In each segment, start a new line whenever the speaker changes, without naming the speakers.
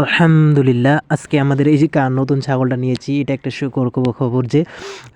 আলহামদুলিল্লাহ, আজকে আমাদের এই যে কার নতুন ছাগলটা নিয়েছি, এটা একটা শুকর খবর যে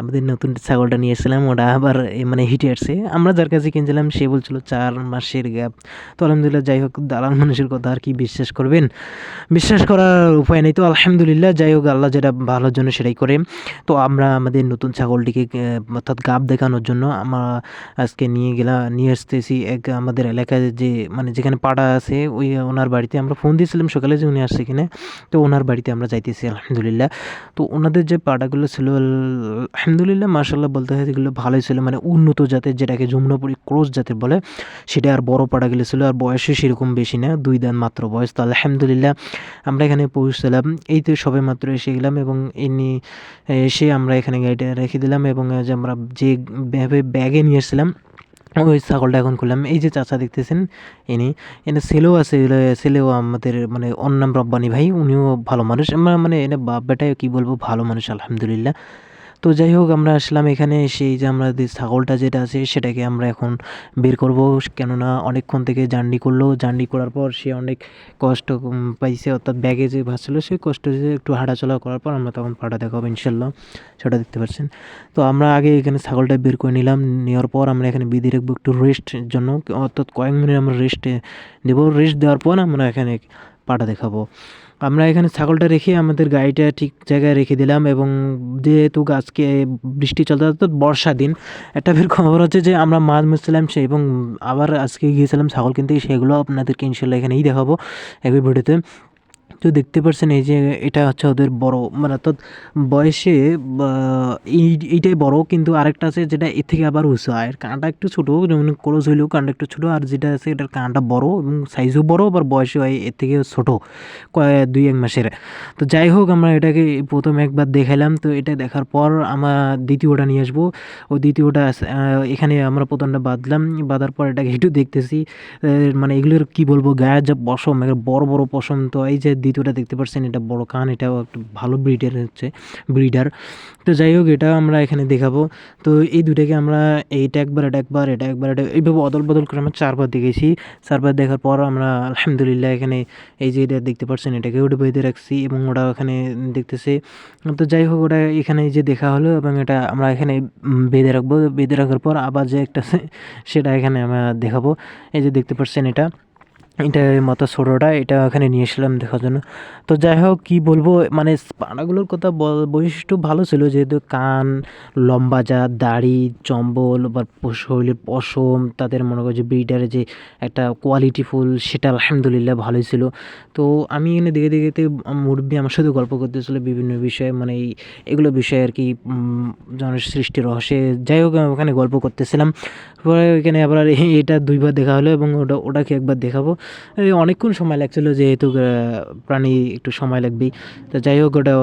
আমাদের নতুন ছাগলটা নিয়ে এসেছিলাম ওটা আবার মানে হিটে আসছে। আমরা যার কাছে কিনছিলাম, সে বলছিল, চার মাসের গ্যাপ তো আলহামদুলিল্লাহ, যাই হোক, দালাল মানুষের কথা আর কি বিশ্বাস করবেন? বিশ্বাস করার উপায় নেই। তো আলহামদুলিল্লাহ, যাই হোক, আল্লাহ যেটা ভালোর জন্য সেটাই করে। তো আমরা আমাদের নতুন ছাগলটিকে অর্থাৎ গাপ দেখানোর জন্য আমরা আজকে নিয়ে গেলাম নিয়ে আসতেছি এক আমাদের এলাকায় যে মানে যেখানে পাড়া আছে, ওই ওনার বাড়িতে আমরা ফোন দিয়েছিলাম সকালে যে উনি আসছে কিনা। তো ওনার বাড়িতে আমরা যাইতেছি, আলহামদুলিল্লাহ। তো ওনাদের যে পাড়াগুলো ছিল আল- আলহামদুলিল্লাহ মার্শাল্লাহ বলতে হয় এগুলো ভালোই ছিল। মানে উন্নত জাতের, যেটাকে যমুনাপুরি ক্রোস জাতের বলে, সেটা আর বড় পাড়াগুলো ছিল, আর বয়সে সেরকম বেশি না, দুই দান মাত্র বয়স। তো আলহামদুলিল্লাহ, আমরা এখানে পৌঁছলাম। এই তো সবে মাত্র এসে গেলাম এবং এমনি এসে আমরা এখানে গাড়িটা রেখে দিলাম এবং যে আমরা যে ব্যাগে নিয়ে এসেছিলাম ওই ছাগলটা এখন খুললাম। এই যে চাচা দেখতেছেন, ইনি, এনে ছেলেও আছে ছেলেও আমাদের মানে অন্নাম রব্বানি ভাই, উনিও ভালো মানুষ। আমরা মানে এনে বাপ বেটায় কী বলব, ভালো মানুষ, আলহামদুলিল্লাহ। তো যাই হোক, আমরা আসলাম এখানে সেই যে আমরা ছাগলটা যেটা আছে সেটাকে আমরা এখন বের করব। কেননা অনেকক্ষণ থেকে জার্নি করল। জার্নি করার পর সে অনেক কষ্ট পাইছে। অর্থাৎ ব্যাগে যে ভাসছিল সেই কষ্ট যে একটু হাঁটাচলা করার পর আমরা তখন পাটা দেখাবো ইনশাল্লাহ। সেটা দেখতে পাচ্ছেন। তো আমরা আগে এখানে ছাগলটা বের করে নিলাম। নেওয়ার পর আমরা এখানে বিধি রাখব একটু রেস্টের জন্য। অর্থাৎ কয়েক মিনিট আমরা রেস্টে দেবো রেস্ট দেওয়ার পর আমরা এখানে পাটা দেখাবো। আমরা এখানে ছাগলটা রেখে আমাদের গাড়িটা ঠিক জায়গায় রেখে দিলাম এবং যেহেতু আজকে বৃষ্টি চলতে তো বর্ষা দিন, একটা ফের খবর হচ্ছে যে আমরা মাছ মুছছিলাম সে এবং আবার আজকে গিয়েছিলাম ছাগল কিনতে, সেগুলো আপনাদেরকে ইনশাল্লাহ এখানেই দেখাবো একই ভিডিওতে। তো দেখতে পাচ্ছেন এই যে এটা হচ্ছে ওদের বড় মানে অর্থাৎ বয়সে এই, এইটাই বড়, কিন্তু আরেকটা আছে যেটা এর থেকে আবার উঁচু। আর কানটা একটু ছোটো, যেমন ক্লোজ হইলেও কানটা একটু ছোটো, আর যেটা আছে এটার কানটা বড় এবং সাইজও বড়, আবার বয়সে হয় এর থেকে ছোটো, কয়, দুই, এক মাসের। তো যাই হোক, আমরা এটাকে প্রথম একবার দেখালাম। তো এটা দেখার পর আমরা দ্বিতীয়টা নিয়ে আসব। ও দ্বিতীয়টা এখানে আমরা প্রথমটা বাঁধলাম। বাঁধার পর এটাকে একটু দেখতেছি। মানে এগুলোর কি বলব গায়ের যা পশম বড় বড় পশম। তো এই যে দ্বিতীয়টা দেখতে পাচ্ছেন এটা বড় কান, এটাও একটা ভালো ব্রিডের হচ্ছে ব্রিডার তো যাই হোক, এটা আমরা এখানে দেখাবো। তো এই দুটাকে আমরা, এইটা একবার, এটা একবার এটা একবার, এটা এইভাবে অদল বদল করে আমরা চারবার দেখেছি। চারবার দেখার পর আমরা আলহামদুলিল্লাহ এখানে এই যে এটা দেখতে পাচ্ছেন এটাকে ওটা বেঁধে রাখছি এবং ওটা ওখানে দেখতেছে। তো যাই হোক, ওটা এখানে যে দেখা হলো এবং এটা আমরা এখানে বেঁধে রাখব। বেঁধে রাখার পর আবার যে একটা, সেটা এখানে আমরা দেখাবো। এই যে দেখতে পাচ্ছেন এটা। এটা মাথা ছোটোটা এটা ওখানে নিয়ে এসলাম দেখার জন্য। তো যাই হোক, কী বলব মানে পাড়াগুলোর কথা বৈশিষ্ট্য ভালো ছিল, যেহেতু কান, লম্বা যা দাড়ি, চম্বল বা শরীরের পশম, তাদের মনে করো যে ব্রিডারের যে একটা কোয়ালিটি ফুল, সেটা আলহামদুলিল্লাহ ভালোই ছিল। তো আমি এখানে দেখে দেখে মুরব্বী আমার সাথে গল্প করতেছিল বিভিন্ন বিষয়ে মানে এই, এগুলো বিষয়ে আর কি সৃষ্টি রহস্যে। যাই হোক ওখানে গল্প করতেছিলাম। পরে ওইখানে আবার এটা দুইবার দেখা হলো এবং ওটা, ওটাকে একবার দেখাবো। অনেকক্ষণ সময় লাগছিল যেহেতু প্রাণী একটু সময় লাগবেই। তো যাই হোক ওটা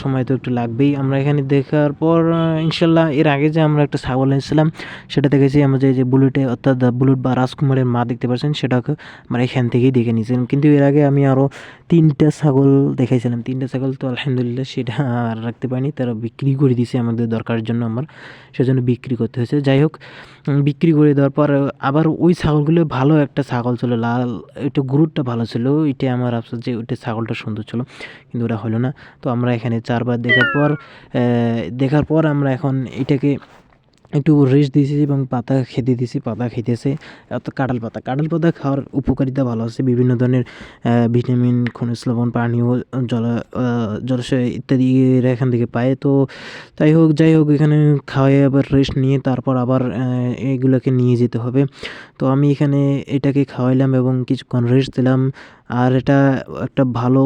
সময় তো একটু লাগবেই। আমরা এখানে দেখার পর ইনশাল্লাহ এর আগে যে আমরা একটা ছাগল এনেছিলাম, সেটা দেখেছি আমরা যে বুলেটে অর্থাৎ বুলেট বা রাজকুমারের মা দেখতে পাচ্ছেন, সেটাকে আমরা এখান থেকেই দেখে নিয়েছিলাম। কিন্তু এর আগে আমি আরও তিনটা ছাগল দেখাইছিলাম। তিনটা ছাগল তো আলহামদুলিল্লাহ সেটা আর রাখতে পারিনি, তারা বিক্রি করে দিয়েছে আমাদের দরকারের জন্য আমার, সেজন্য বিক্রি করতে হয়েছে। যাই হোক বিক্রি করে দেওয়ার পর আবার ওই ছাগলগুলো ভালো একটা ছাগল ছিল, লাল একটু গ্রুপটা ভালো ছিল এটা আমার আফসোস যে ওইটা ছাগলটা সুন্দর ছিল, কিন্তু ওটা হলো না। তো আমরা এখানে চারবার দেখার পর দেখার পর আমরা এখন এটাকে একটু রেস্ট দিয়েছি এবং পাতা খেতে দিয়েছি, পাতা খেতেছে কাঁঠাল পাতা। কাঁঠাল পাতা খাওয়ার উপকারিতা ভালো আছে। বিভিন্ন ধরনের ভিটামিন খনিজ লবণ, পানীয়, জল জলাশয় ইত্যাদি এখান থেকে পায়। তো তাই হোক, যাই হোক, এখানে খাওয়াই আবার রেস্ট নিয়ে তারপর আবার এগুলোকে নিয়ে যেতে হবে। তো আমি এখানে এটাকে খাওয়াইলাম এবং কিছুক্ষণ রেস্ট দিলাম। আর এটা একটা ভালো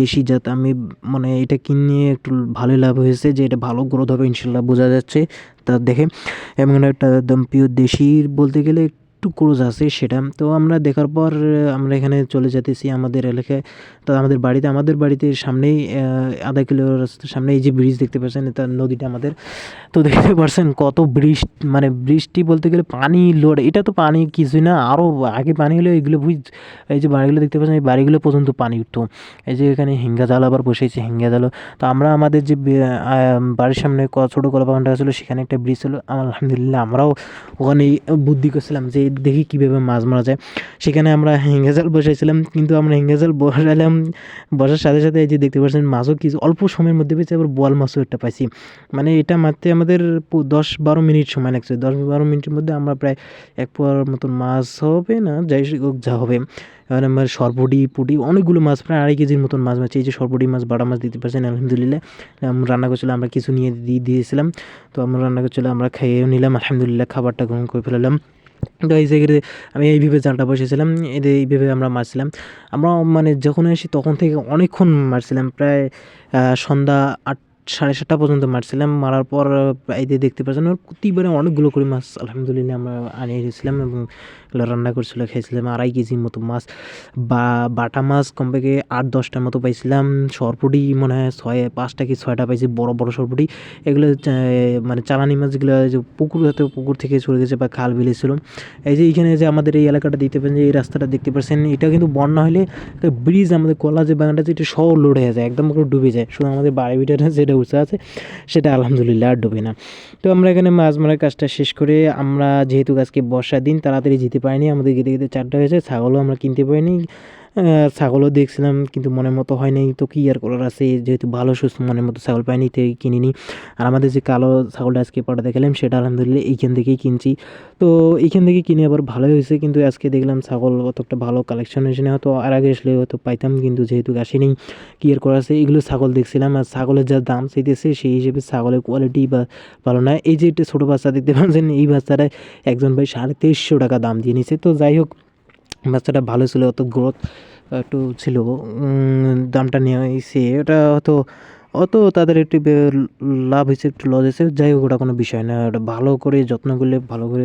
দেশি জাত। আমি মানে এটা কিনে একটু ভালোই লাভ হয়েছে যে এটা ভালো গ্রোথ হবে ইনশাল্লাহ, বোঝা যাচ্ছে। তা দেখে এবং একটা একদম পিওর দেশি বলতে গেলে একটু ক্রোজ আছে সেটা। তো আমরা দেখার পর আমরা এখানে চলে যেতেছি আমাদের এলাকায়। তো আমাদের বাড়িতে আমাদের বাড়িতে সামনেই আধা কিলো রাস্তার সামনে এই যে ব্রিজ দেখতে পাচ্ছেন, এটা নদীটা আমাদের। তো দেখতে পাচ্ছেন কত বৃষ্টি মানে বৃষ্টি বলতে গেলে পানি লোড, এটা তো পানি কিছুই না আরও আগে পানি হলে এগুলো বুঝ, এই যে বাড়িগুলো দেখতে পাচ্ছেন, এই বাড়িগুলো পর্যন্ত পানি উঠতো। এই যে এখানে হিঙ্গা জাল আবার বসেছে, হিঙ্গা জালও। তো আমরা আমাদের যে বাড়ির সামনে ছোটো কলা বাগানটা ছিল, সেখানে একটা ব্রিজ ছিল। আলহামদুলিল্লাহ আমরাও ওখানে বুদ্ধি করছিলাম যে দেখি কীভাবে মাছ মারা যায়। সেখানে আমরা হেঙ্গে জাল বসাইছিলাম, কিন্তু আমরা হেঙ্গে জাল বসাইলাম বসার সাথে সাথে এই যে দেখতে পাচ্ছেন মাছও কিছু অল্প সময়ের মধ্যে পেয়েছি আবার বোয়াল মাছও একটা পাইছি। মানে এটা মারতে আমাদের দশ বারো মিনিট সময় লাগছে। দশ বারো মিনিটের মধ্যে আমরা প্রায় এক পোয়ার মতন মাছ হবে না, যাই হোক, যা হবে। এবার আমার সরপুটি পুটি অনেকগুলো মাছ, প্রায় আড়াই কেজির মতন মাছ মাছ এই যে সরপুটি মাছ, বাটা মাছ দিতে পারছেন আলহামদুলিল্লাহ। রান্না করছিলাম আমরা কিছু নিয়ে দিয়ে দিয়েছিলাম। তো আমরা রান্না করছিলাম আমরা খেয়েও নিলাম, আলহামদুলিল্লাহ, খাবারটা গ্রহণ করে ফেলালাম। তো এই জায়গাতে আমি এইভাবে জালটা বসেছিলাম এদের এইভাবে আমরা মারছিলাম। আমরা মানে যখন আসি তখন থেকে অনেকক্ষণ মারছিলাম, প্রায় সন্ধ্যা আট, সাড়ে সাতটা পর্যন্ত মারছিলাম। মারার পর এই দেখতে পাচ্ছেন, প্রতিবারে অনেকগুলো করে মাছ আলহামদুলিল্লাহ আমরা আনিয়ে দিয়েছিলাম এবং রান্না করছিল খেয়েছিলাম আড়াই কেজির মতো মাছ। বা বাটা মাছ কমপক্ষে আট দশটার মতো পাইছিলাম। সরপুটি মনে হয় ছয়, পাঁচটা কি ছয়টা পাইছি, বড় বড় সরপুটি। এগুলো মানে চালানি মাছ যেগুলো যে পুকুর হয়তো পুকুর থেকে চলে গেছে বা খাল বিলে ছিল এই যে এইখানে যে আমাদের এই এলাকাটা দেখতে পাচ্ছেন যে এই রাস্তাটা দেখতে পাচ্ছেন এটা কিন্তু বন্যা হলে ব্রিজ আমাদের কলা যে বাগানটা আছে, এটা সব লোড হয়ে যায়, একদম পুরো ডুবে যায়। শুধু আমাদের বাড়ি ভিটাটা যেটা উঁচু আছে, সেটা আলহামদুলিল্লাহ আর ডুবে না। তো আমরা এখানে মাছ মারার কাজটা শেষ করে, আমরা যেহেতু আজকে বর্ষার দিন, তাড়াতাড়ি যেতে পারিনি আমাদের গেতে গেতে চারটা হয়েছে ছাগলও আমরা কিনতে পারিনি। ছাগলও দেখছিলাম, কিন্তু মনের মতো হয় নাই। তো কি আর করার আছে? যেহেতু ভালো, সুস্থ, মনের মতো ছাগল পাইনি তাই কিনিনি। আর আমাদের যে কালো ছাগলটা আজকে পাঠাতে গেলাম সেটা আলহামদুলিল্লাহ এইখান থেকেই কিনছি। তো এইখান থেকে কিনে আবার ভালোই হয়েছে, কিন্তু আজকে দেখলাম ছাগল অত একটা ভালো কালেকশন হয়েছে না, হয়তো আর আগে আসলে হয়তো পাইতাম, কিন্তু যেহেতু আসেনি কি আর করা আছে? এগুলো ছাগল দেখছিলাম, আর ছাগলের যা দাম চাইতেছে, সেই হিসেবে ছাগলের কোয়ালিটি বা ভালো না। এই যে একটা ছোটো বাচ্চা দেখতে পাচ্ছেন, এই বাচ্চাটা একজন ভাই সাড়ে তেইশশো টাকা দাম দিয়ে নিছে। তো যাই হোক বাচ্চাটা ভালো ছিল, অত গ্রোথ একটু ছিল দামটা নিয়ে হয়েছে ওটা হয়তো, অত তাদের একটু লাভ হয়েছে, একটু লস হয়েছে, যাই হোক, ওটা কোনো বিষয় না। ওটা ভালো করে যত্ন করলে, ভালো করে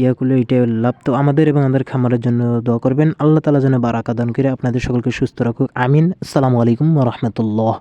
ইয়া করলে এটাই লাভ। তো আমাদের এবং আমাদের খামারের জন্য দোয়া করবেন। আল্লাহ তালা যেন বারাকা দান করে আপনাদের সকলকে সুস্থ রাখুক। আমিন। আসসালামু আলাইকুম রহমতুল্লাহ।